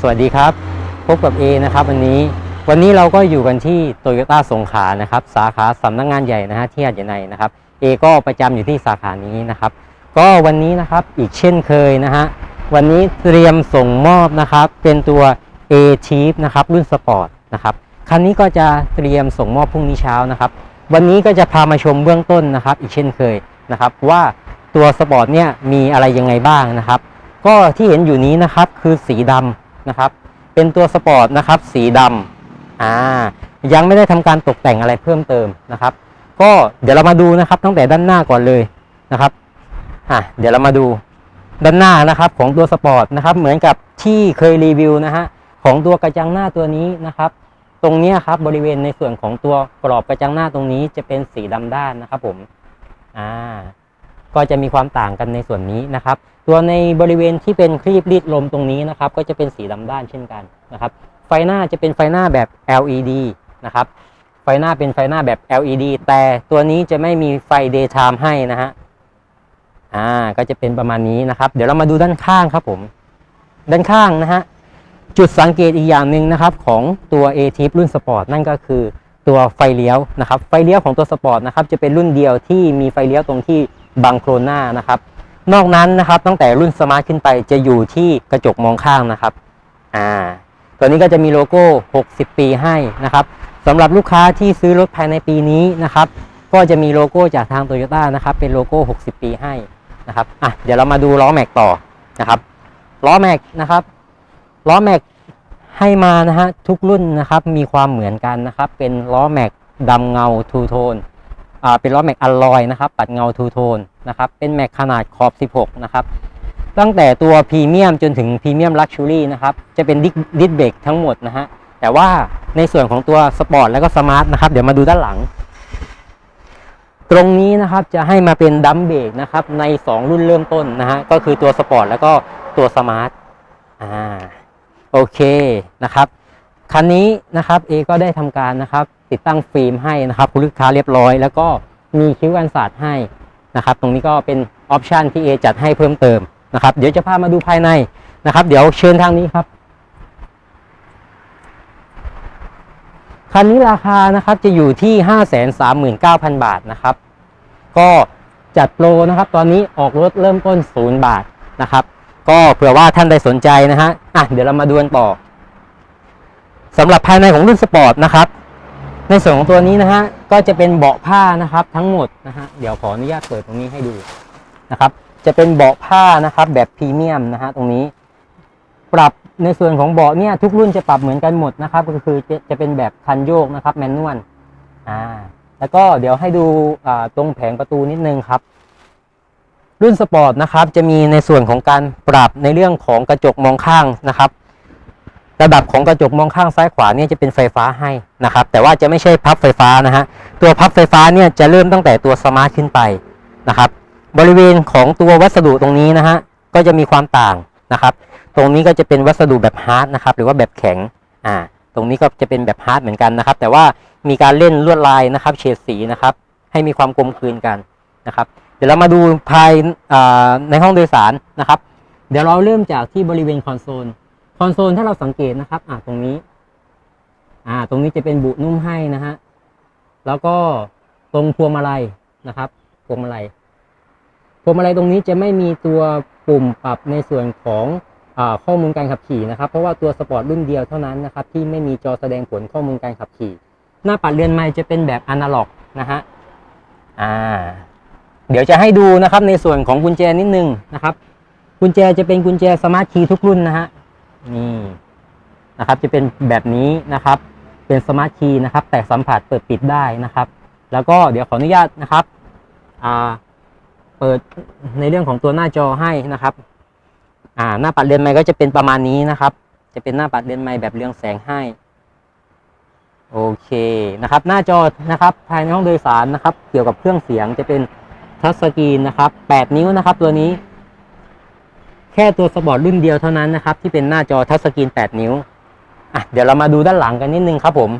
สวัสดีครับ พบกับ A นะครับวันนี้วันนี้เราก็อยู่กันที่โตโยต้าสงขลานะครับ สาขาสำนักงานใหญ่นะฮะที่หาดใหญ่นนะครับ A ก็ประจำอยู่ที่สาขานี้นะครับ ก็วันนี้นะครับอีกเช่นเคยนะฮะวันนี้เตรียมส่งมอบนะครับ เป็นตัว A Chief นะครับรุ่นสปอร์ตนะครับคันนี้ก็จะเตรียมส่งมอบพรุ่งนี้เช้านะครับ วันนี้ก็จะพามาชมเบื้องต้นนะครับ อีกเช่นเคยนะครับ ว่าตัวสปอร์ตเนี่ยมีอะไรยังไงบ้างนะครับ ก็ที่เห็นอยู่นี้นะครับคือสีดำ นะครับ เป็นตัวสปอร์ตนะครับ สีดำอ่า ยังไม่ได้ทำการตกแต่งอะไรเพิ่มเติมนะครับ ก็เดี๋ยวเรามาดูนะครับ ตั้งแต่ด้านหน้าก่อนเลยนะครับ อะเดี๋ยวเรามาดูด้านหน้านะครับของตัวสปอร์ตนะครับ เหมือนกับที่เคยรีวิวนะฮะของตัวกระจังหน้าตัวนี้นะครับ ตรงนี้ครับบริเวณในส่วนของตัวกรอบกระจังหน้าตรงนี้จะเป็นสีดำด้านนะครับผมอ่าก็จะมีความต่างกันในส่วนนี้นะครับ ตัวในบริเวณที่เป็นครีบรีดลมตรงนี้นะครับ ก็จะเป็นสีดำด้านเช่นกันนะครับ ไฟหน้าจะเป็นไฟหน้าแบบ LED นะครับ ไฟหน้าเป็นไฟหน้าแบบ LED แต่ตัวนี้จะไม่มีไฟ daytime ให้นะฮะ อ่า ก็จะเป็นประมาณนี้นะครับ เดี๋ยวเรามาดูด้านข้างครับผม ด้านข้างนะฮะ จุดสังเกตอีกอย่างหนึ่งนะครับ ของตัว a t i p รุ่นสปอร์ตนั่นก็คือตัวไฟเลี้ยวนะครับ ไฟเลี้ยวของตัวสปอร์ตนะครับ จะเป็นรุ่นเดียวที่มีไฟเลี้ยวตรงที่บังโครนหน้านะครับ นอกนั้นนะครับตั้งแต่รุ่นสมาร์ทขึ้นไปจะอยู่ที่กระจกมองข้างนะครับอ่าตัวนี้ก็จะมีโลโก้ 60 ปีให้นะครับสำหรับลูกค้าที่ซื้อรถภายในปีนี้นะครับ ก็จะมีโลโก้จากทางโตโยต้านะครับ เป็นโลโก้ 60 ปีให้นะครับอะเดี๋ยวเรามาดูล้อแม็กต่อนะครับล้อแม็กนะครับล้อแม็กให้มานะฮะทุกรุ่นนะครับมีความเหมือนกันนะครับ เป็นล้อแม็กดำเงาทูโทน เป็นล้อแม็กอลลอยนะครับ ปัดเงาทูโทนนะครับ เป็นแม็กขนาดขอบ 16 นะครับ ตั้งแต่ตัวพรีเมียมจนถึงพรีเมียมลักชูรี่นะครับ จะเป็นดิสดิสเบรกทั้งหมดนะฮะ แต่ว่าในส่วนของตัวสปอร์ตแล้วก็สมาร์ทนะครับ เดี๋ยวมาดูด้านหลัง ตรงนี้นะครับจะให้มาเป็นดัมเบรกนะครับ ใน 2 รุ่นเริ่มต้นนะฮะ ก็คือตัวสปอร์ตแล้วก็ตัวสมาร์ท อ่า โอเคนะครับ คันนี้นะครับเอก็ได้ทำการนะครับ ติดตั้งฟิล์มให้นะครับคุณลูกค้าเรียบร้อย แล้วก็มีคิ้วกันศาสตร์ให้นะครับ ตรงนี้ก็เป็นออปชันที่เอจัดให้เพิ่มเติมนะครับ เดี๋ยวจะพามาดูภายในนะครับ เดี๋ยวเชิญทางนี้ครับคันนี้ราคานะครับจะอยู่ที่ 539,000 บาทนะครับ ก็จัดโปรนะครับตอนนี้ออกรถเริ่มต้น 0 บาทนะครับ ก็เผื่อว่าท่านใดสนใจนะฮะอะเดี๋ยวเรามาดูกันต่อ สำหรับภายในของรุ่นสปอร์ตนะครับ ในส่วนของตัวนี้นะฮะก็จะเป็นเบาะผ้านะครับทั้งหมดนะฮะเดี๋ยวขออนุญาตเปิดตรงนี้ให้ดูนะครับ จะเป็นเบาะผ้านะครับแบบพรีเมียมนะฮะตรงนี้ ปรับในส่วนของเบาะเนี่ยทุกรุ่นจะปรับเหมือนกันหมดนะครับ ก็คือจะจะเป็นแบบคันโยกนะครับแมนนวลอ่าแล้วก็เดี๋ยวให้ดูอ่าตรงแผงประตูนิดนึงครับ รุ่นสปอร์ตนะครับจะมีในส่วนของการปรับในเรื่องของกระจกมองข้างนะครับ ระดับของกระจกมองข้างซ้ายขวาเนี่ยจะเป็นไฟฟ้าให้นะครับ แต่ว่าจะไม่ใช่พับไฟฟ้านะฮะตัวพับไฟฟ้าเนี่ยจะเริ่มตั้งแต่ตัวสมาร์ทขึ้นไปนะครับ บริเวณของตัววัสดุตรงนี้นะฮะก็จะมีความต่างนะครับ ตรงนี้ก็จะเป็นวัสดุแบบฮาร์ดนะครับ หรือว่าแบบแข็งอ่า ตรงนี้ก็จะเป็นแบบฮาร์ดเหมือนกันนะครับ แต่ว่ามีการเล่นลวดลายนะครับ เฉดสีนะครับ ให้มีความกลมกลืนกันนะครับ เดี๋ยวเรามาดูภายในห้องโดยสารนะครับ เดี๋ยวเราเริ่มจากที่บริเวณคอนโซล คอนโซลถ้าเราสังเกตนะครับ อ่าตรงนี้ อ่า ตรงนี้จะเป็นบุนุ่มให้นะฮะ แล้วก็ตรงพวงมาลัยนะครับ พวงมาลัย พวงมาลัยตรงนี้จะไม่มีตัวปุ่มปรับในส่วนของอข้อมูลการขับขี่นะครับ เพราะว่าตัวสปอร์ตรุ่นเดียวเท่านั้นนะครับ ที่ไม่มีจอแสดงผลข้อมูลการขับขี่ หน้าปัดเรือนไม้จะเป็นแบบอนาล็อกนะฮะ อ่า เดี๋ยวจะให้ดูนะครับในส่วนของกุญแจนิดนึงนะครับ กุญแจจะเป็นกุญแจสมาร์ทคีย์ทุกรุ่นนะฮะ นี่นะครับ จะเป็นแบบนี้นะครับ เป็นสมาร์ทคีย์นะครับ แตะสัมผัสเปิดปิดได้นะครับ แล้วก็เดี๋ยวขออนุญาตนะครับอ่าเปิดในเรื่องของตัวหน้าจอให้นะครับ อ่า หน้าปัดเรือนไม้ก็จะเป็นประมาณนี้นะครับ จะเป็นหน้าปัดเรือนไม้แบบเรืองแสงให้ โอเคนะครับ หน้าจอนะครับ ภายในห้องโดยสารนะครับ เกี่ยวกับเครื่องเสียงจะเป็นทัชสกรีนนะครับ 8 นิ้วนะครับ ตัวนี้ แค่ตัวสปอร์ตรุ่นเดียวเท่านั้นนะครับ ที่เป็นหน้าจอทัชสกรีน 8 นิ้วอะเดี๋ยวเรามาดูด้านหลังกันนิดนึงครับผม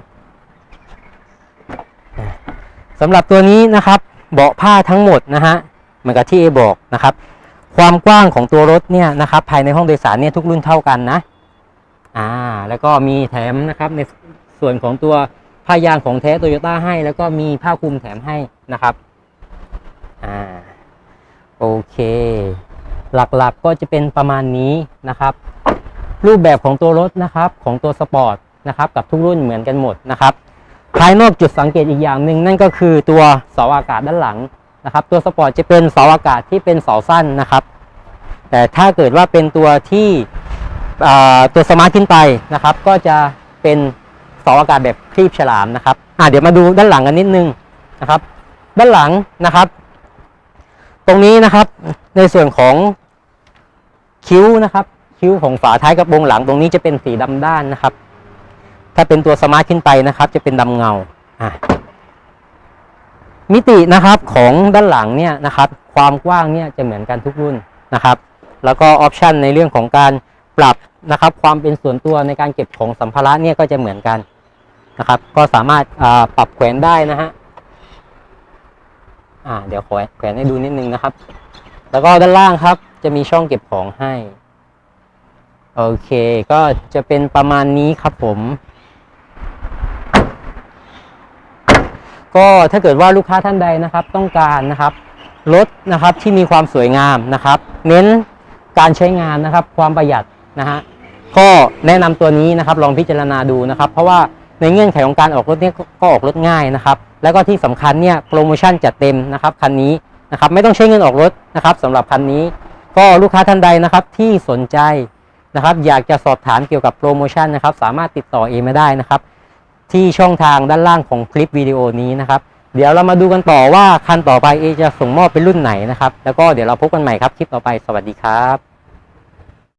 สำหรับตัวนี้นะครับ เบาะผ้าทั้งหมดนะฮะเหมือนกับที่เอบอกนะครับ ความกว้างของตัวรถเนี่ยนะครับ ภายในห้องโดยสารเนี่ยทุกรุ่นเท่ากันนะอ่าแล้วก็มีแถมนะครับในส่วนของตัวผ้ายางของแท้โตโยต้าให้ แล้วก็มีผ้าคลุมแถมให้นะครับอ่าโอเค หลักๆก็จะเป็นประมาณนี้นะครับ รูปแบบของตัวรถนะครับของตัวสปอร์ตนะครับกับทุกรุ่นเหมือนกันหมดนะครับภายนอกจุดสังเกตอีกอย่างหนึ่งนั่นก็คือตัวเสาอากาศด้านหลังนะครับ ตัวสปอร์ตจะเป็นเสาอากาศที่เป็นเสาสั้นนะครับ แต่ถ้าเกิดว่าเป็นตัวที่ตัวสมาร์ทขึ้นไปนะครับ ก็จะเป็นเสาอากาศแบบคลีบฉลามนะครับอ่าเดี๋ยวมาดูด้านหลังกันนิดนึงนะครับ ด้านหลังนะครับ ตรงนี้นะครับในส่วนของ คิ้วนะครับ คิ้วของฝาท้ายกระโปรงหลังตรงนี้จะเป็นสีดำด้านนะครับ ถ้าเป็นตัวสมาร์ทขึ้นไปนะครับ จะเป็นดำเงาอะมิตินะครับของด้านหลังเนี่ยนะครับ ความกว้างเนี่ยจะเหมือนกันทุกรุ่นนะครับ แล้วก็ออปชันในเรื่องของการปรับนะครับ ความเป็นส่วนตัวในการเก็บของสัมภาระเนี่ยก็จะเหมือนกันนะครับ ก็สามารถปรับแขวนได้นะฮะอ่าเดี๋ยวขอแขวนให้ดูนิดนึงนะครับ แล้วก็ด้านล่างครับ จะมีช่องเก็บของให้ โอเค ก็จะเป็นประมาณนี้ครับผม ก็ถ้าเกิดว่าลูกค้าท่านใดนะครับ ต้องการนะครับรถนะครับที่มีความสวยงามนะครับ เน้นการใช้งานนะครับ ความประหยัดนะฮะก็แนะนำตัวนี้นะครับลองพิจารณาดูนะครับ เพราะว่าในเงื่อนไขของการออกรถเนี่ยก็ออกรถง่ายนะครับ แล้วก็ที่สำคัญเนี่ยโปรโมชั่นจัดเต็มนะครับคันนี้นะครับ ไม่ต้องใช้เงินออกรถนะครับสำหรับคันนี้ ก็ลูกค้าท่านใดนะครับที่สนใจนะครับ อยากจะสอบถามเกี่ยวกับโปรโมชั่นนะครับ สามารถติดต่อเอมาได้นะครับ ที่ช่องทางด้านล่างของคลิปวิดีโอนี้นะครับ เดี๋ยวเรามาดูกันต่อว่าคันต่อไปเอจะส่งมอบเป็นรุ่นไหนนะครับ แล้วก็เดี๋ยวเราพบกันใหม่ครับคลิปต่อไปสวัสดีครับ